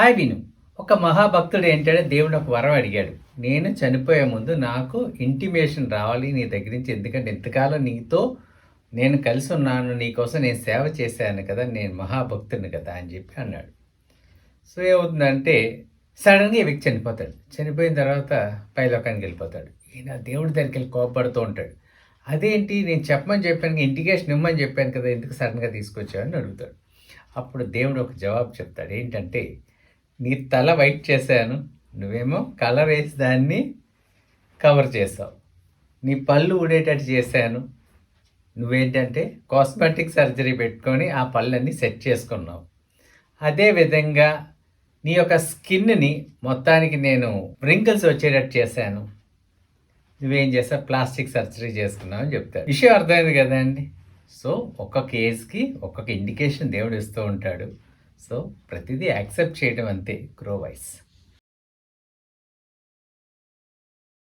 Hi విను. ఒక మహాభక్తుడు ఏంటంటే దేవుడు ఒక వరం అడిగాడు. నేను చనిపోయే ముందు నాకు ఇంటిమేషన్ రావాలి నీ దగ్గర నుంచి ఎందుకంటే ఎంతకాలం నీతో నేను కలిసి ఉన్నాను నీకోసం నేను సేవ చేశాను కదా నేను మహాభక్తుడిని కదా అని చెప్పి అన్నాడు. సో ఏమవుతుందంటే సడన్గా వ్యక్తి చనిపోతాడు. చనిపోయిన తర్వాత పైలోకానికి వెళ్ళిపోతాడు. ఈయన దేవుడి దగ్గరికి వెళ్ళి కోపడుతూ ఉంటాడు. అదేంటి? నేను చెప్పమని చెప్పాను ఇంటికేషన్ ఇమ్మని చెప్పాను కదా ఎందుకు సడన్గా తీసుకొచ్చావని అడుగుతాడు. అప్పుడు దేవుడు ఒక జవాబు చెప్తాడు. ఏంటంటే నీ తల వైట్ చేశాను. నువ్వేమో కలర్ వేసి దాన్ని కవర్ చేసావు. నీ పళ్ళు ఊడేటట్టు చేశాను. నువ్వేంటంటే కాస్మెటిక్ సర్జరీ పెట్టుకొని ఆ పళ్ళన్నీ సెట్ చేసుకున్నావు. అదేవిధంగా నీ యొక్క స్కిన్ని మొత్తానికి నేను రింకిల్స్ వచ్చేటట్టు చేశాను. నువ్వేం చేసావు? ప్లాస్టిక్ సర్జరీ చేసుకున్నావు అని చెప్తాడు విషయం అర్థమైంది కదండి. సో ఒక్కొక్క ఏజ్కి ఒక్కొక్క ఇండికేషన్ దేవుడు ఇస్తూ ఉంటాడు. సో ప్రతిదీ యాక్సెప్ట్ చేయడం అంతే గ్రో వైస్